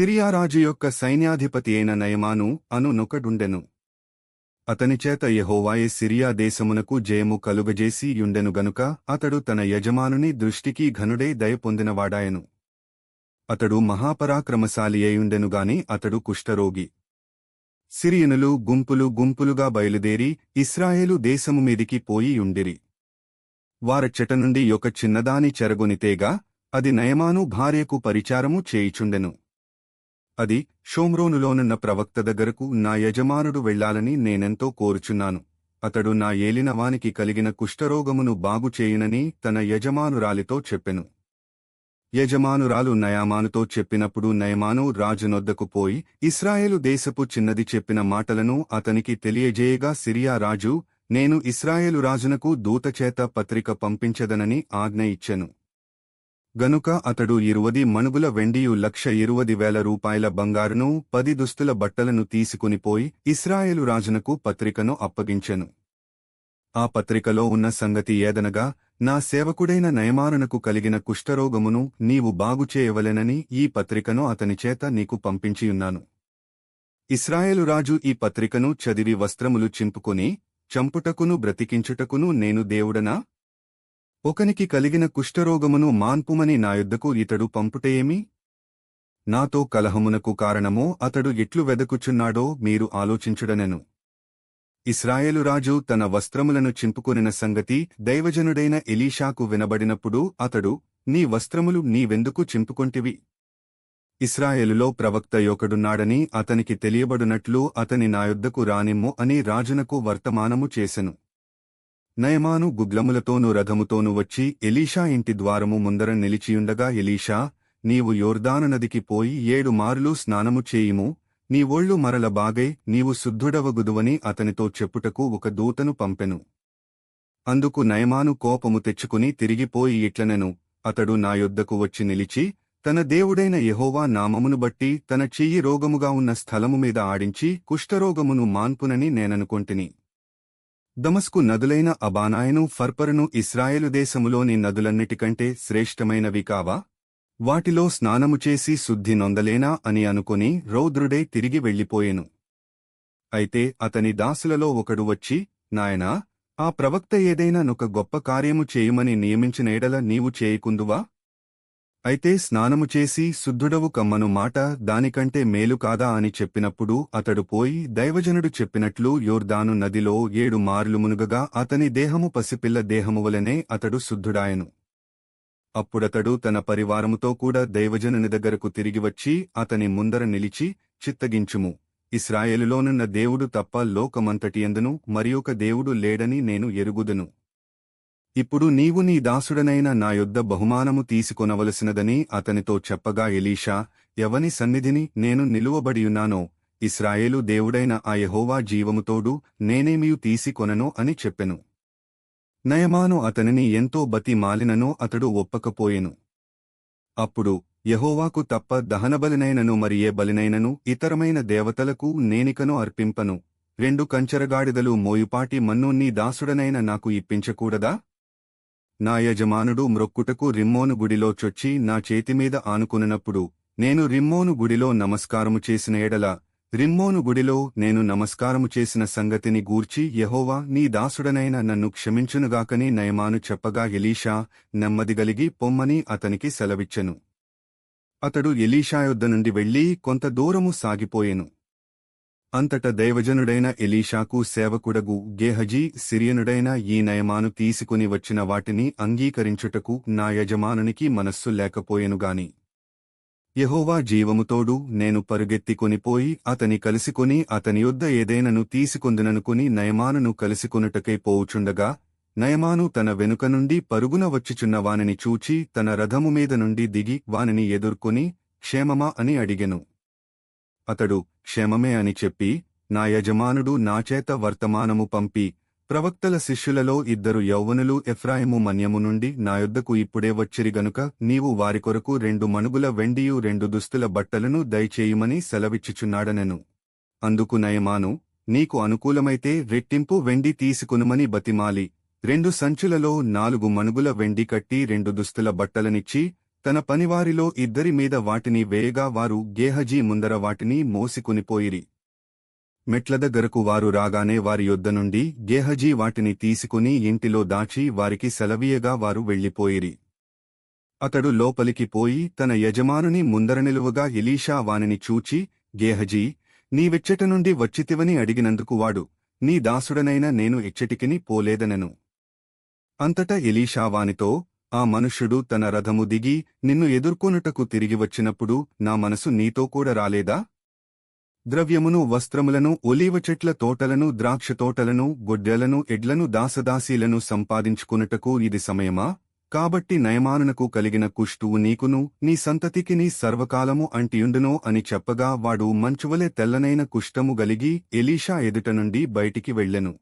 సిరియారాజు యొక్క సైన్యాధిపతి అయిన నయమాను అను నొకడుండెను. అతనిచేత యహోవాయే సిరియా దేశమునకు జయము కలుగజేసి యుండెను గనుక అతడు తన యజమానుని దృష్టికి ఘనుడే దయపొందినవాడాయను అతడు మహాపరాక్రమశాలి అయుండెనుగాని అతడు కుష్ఠరోగి. సిరియనులు గుంపులు గుంపులుగా బయలుదేరి ఇస్రాయేలు దేశము మీదికి పోయి యుండిరి. వారచ్చట నుండి ఒక చిన్నదాని చెరగొనితేగా అది నయమాను భార్యకు పరిచారము చేయిచుండెను. అది షోమ్రోనులోనున్న ప్రవక్త దగ్గరకు నా యజమానుడు వెళ్ళాలని నేనెంతో కోరుచున్నాను. అతడు నా ఏలినవానికి కలిగిన కుష్ఠరోగమును బాగుచేయునని తన యజమానురాలితో చెప్పెను. యజమానురాలు నయామానుతో చెప్పినప్పుడు నయమాను రాజునొద్దకు పోయి ఇస్రాయేలు దేశపు చిన్నది చెప్పిన మాటలను అతనికి తెలియజేయగా సిరియా రాజు నేను ఇస్రాయేలు రాజునకు దూతచేత పత్రిక పంపించదనని ఆజ్ఞ ఇచ్చెను. గనుక అతడు ఇరువది మణుగుల వెండియు లక్ష ఇరువది వేల రూపాయల బంగారును పది దుస్తుల బట్టలను తీసుకునిపోయి ఇస్రాయేలు రాజునకు పత్రికను అప్పగించెను. ఆ పత్రికలో ఉన్న సంగతి ఏదనగా నా సేవకుడైన నయమానునకు కలిగిన కుష్ఠరోగమును నీవు బాగుచేయవలెనని ఈ పత్రికను అతనిచేత నీకు పంపించియున్నాను. ఇస్రాయేలు రాజు ఈ పత్రికను చదివి వస్త్రములు చింపుకొని చంపుటకును బ్రతికించుటకును నేను దేవుడనా? ఒకనికి కలిగిన కుష్ఠరోగమును మాన్పుమని నాయుద్దకు ఇతడు పంపుటేమి నాతో కలహమునకు కారణమో అతడు ఎట్లు వెదకుచున్నాడో మీరు ఆలోచించుడనెను. ఇస్రాయేలు రాజు తన వస్త్రములను చింపుకొనిన సంగతి దైవజనుడైన ఎలీషాకు వినబడినప్పుడు అతడు నీ వస్త్రములు నీవెందుకు చింపుకొంటివి? ఇస్రాయేలులో ప్రవక్త యొకడున్నాడని అతనికి తెలియబడునట్లు అతని నా యొద్దకు రానిమ్ము అని రాజునకు వర్తమానము చేసెను. నయమాను గుగ్లములతోనూ రథముతోనూ వచ్చి ఎలీషా ఇంటి ద్వారము ముందర నిలిచియుండగా ఎలీషా నీవు యోర్దాననదికి పోయి ఏడు మారులు స్నానము చేయుము. నీ ఒళ్ళు మరల బాగై నీవు శుద్ధుడవగుదువని అతనితో చెప్పుటకు ఒక దూతను పంపెను. అందుకు నయమాను కోపము తెచ్చుకుని తిరిగిపోయి ఇట్లనెను. అతడు నా యొద్దకు వచ్చి నిలిచి తన దేవుడైన యెహోవా నామమును బట్టి తన చెయ్యి రోగముగా ఉన్న స్థలము మీద ఆడించి కుష్ఠరోగమును మాన్పునని నేననుకొంటిని. దమస్కు నదులైన అబానాయను ఫర్పరును ఇస్రాయేలు దేశములోని నదులన్నిటికంటే శ్రేష్టమైనవి కావా? వాటిలో స్నానము చేసి శుద్ధి నొందలేనా అని అనుకుని రౌద్రుడే తిరిగి వెళ్ళిపోయెను. అయితే అతని దాసులలో ఒకడు వచ్చి నాయనా ఆ ప్రవక్త ఏదైనా నొక గొప్ప కార్యము చేయుమని నియమించిన ఎడల నీవు చేయకుందువా? అయితే స్నానము చేసి శుద్ధుడవు కమ్మను మాట దానికంటే మేలు కాదా అని చెప్పినప్పుడు అతడు పోయి దైవజనుడు చెప్పినట్లు యోర్దాను నదిలో ఏడు మార్లు మునుగగా అతని దేహము పసిపిల్ల దేహము వలనే అతడు శుద్ధుడాయను. అప్పుడతడు తన పరివారముతో కూడా దైవజనుని దగ్గరకు తిరిగివచ్చి అతని ముందర నిలిచి చిత్తగించుము. ఇస్రాయేలులోనున్న దేవుడు తప్ప లోకమంతటియందును మరియొక దేవుడు లేడని నేను ఎరుగుదును. ఇప్పుడు నీవు నీ దాసుడనైన నా యొద్ద బహుమానము తీసుకొనవలసినదని అతనితో చెప్పగా ఎలీషా ఎవని సన్నిధిని నేను నిలువబడియున్నానో? ఇస్రాయేలు దేవుడైన ఆ యహోవా జీవముతోడు నేనేమియు తీసికొనను అని చెప్పెను. నయమాను అతనిని ఎంతో బతి మాలిననో అతడు ఒప్పకపోయెను. అప్పుడు యహోవాకు తప్ప దహనబలినైనను మరి ఏ బలినైనను ఇతరమైన దేవతలకు నేనికను అర్పింపను. రెండు కంచరగాడిదలు మోయుపాటి మన్ను నీ దాసుడనైన నాకు ఇప్పించకూడదా? నా యజమానుడు మ్రొక్కుటకు రిమ్మోను గుడిలో చొచ్చి నా చేతిమీద ఆనుకునప్పుడు నేను రిమ్మోను గుడిలో నమస్కారము చేసిన ఎడల రిమ్మోను గుడిలో నేను నమస్కారము చేసిన సంగతిని గూర్చి యహోవా నీ దాసుడనైన నన్ను క్షమించునుగాకని నయమాను చెప్పగా ఎలీషా నెమ్మదిగలిగి పొమ్మని అతనికి సెలవిచ్చెను. అతడు ఎలీషా యొద్ద నుండి వెళ్ళి కొంత దూరము సాగిపోయెను. అంతట దైవజనుడైన ఎలీషాకు సేవకుడగు గేహజీ సిరియనుడైన ఈ నయమాను తీసుకుని వచ్చిన వాటిని అంగీకరించుటకు నా యజమానునికి మనస్సు లేకపోయెనుగాని యహోవా జీవముతోడు నేను పరుగెత్తికొనిపోయి అతని కలిసికొని అతని యొద్ద ఏదైనను తీసుకొందుననుకుని నయమానును కలిసికొనుటకై పోవుచుండగా నయమాను తన వెనుక నుండి పరుగున వచ్చుచున్న వానిని చూచి తన రథము మీద నుండి దిగి వానిని ఎదుర్కొని క్షేమమా అని అడిగెను. అతడు క్షేమమే అని చెప్పి నా యజమానుడు నాచేత వర్తమానము పంపి ప్రవక్తల శిష్యులలో ఇద్దరు యౌవనులు ఎఫ్రాయిము మన్యము నుండి నా యొద్దకు ఇప్పుడే వచ్చిరి గనుక నీవు వారి కొరకు రెండు మణుగుల వెండియు రెండు దుస్తుల బట్టలను దయచేయుమని సెలవిచ్చుచున్నాడనెను. అందుకు నయమాను నీకు అనుకూలమైతే రెట్టింపు వెండి తీసుకునుమని బతిమాలి. రెండు సంచులలో నాలుగు మణుగుల వెండి కట్టి రెండు దుస్తుల బట్టలనిచ్చి తన పనివారిలో ఇద్దరి మీద వాటిని వేయగా వారు గేహజీ ముందర వాటిని మోసికొనిపోయిరి మెట్ల దగ్గరకు వారు రాగానే వారి యొద్ద నుండి గేహజీ వాటిని తీసుకుని ఇంటిలో దాచి వారికి సెలవీయగా వారు వెళ్ళిపోయిరి. అతడు లోపలికి పోయి తన యజమానుని ముందర నిలువగా ఇలీషా వానిని చూచి గేహజీ నీవెచ్చట నుండి వచ్చితివని అడిగినందుకు వాడు నీ దాసుడనైన నేను ఎచ్చటికిని పోలేదనెను. అంతటా ఇలీషా వానితో ఆ మనుష్యుడు తన రథము దిగి నిన్ను ఎదుర్కొనుటకు తిరిగి వచ్చినప్పుడు నా మనసు నీతో కూడా రాలేదా? ద్రవ్యమును వస్త్రములను ఒలీవ చెట్ల తోటలను ద్రాక్ష తోటలను గొడ్డెలను ఎడ్లను దాసదాసీలను సంపాదించుకునుటకు ఇది సమయమా? కాబట్టి నయమానునకు కలిగిన కుష్టువు నీకును నీ సంతతికి నీ సర్వకాలము అంటియుండునో అని చెప్పగా వాడు మంచువలే తెల్లనైన కుష్టము గలిగి ఎలీషా ఎదుట నుండి బయటికి వెళ్ళెను.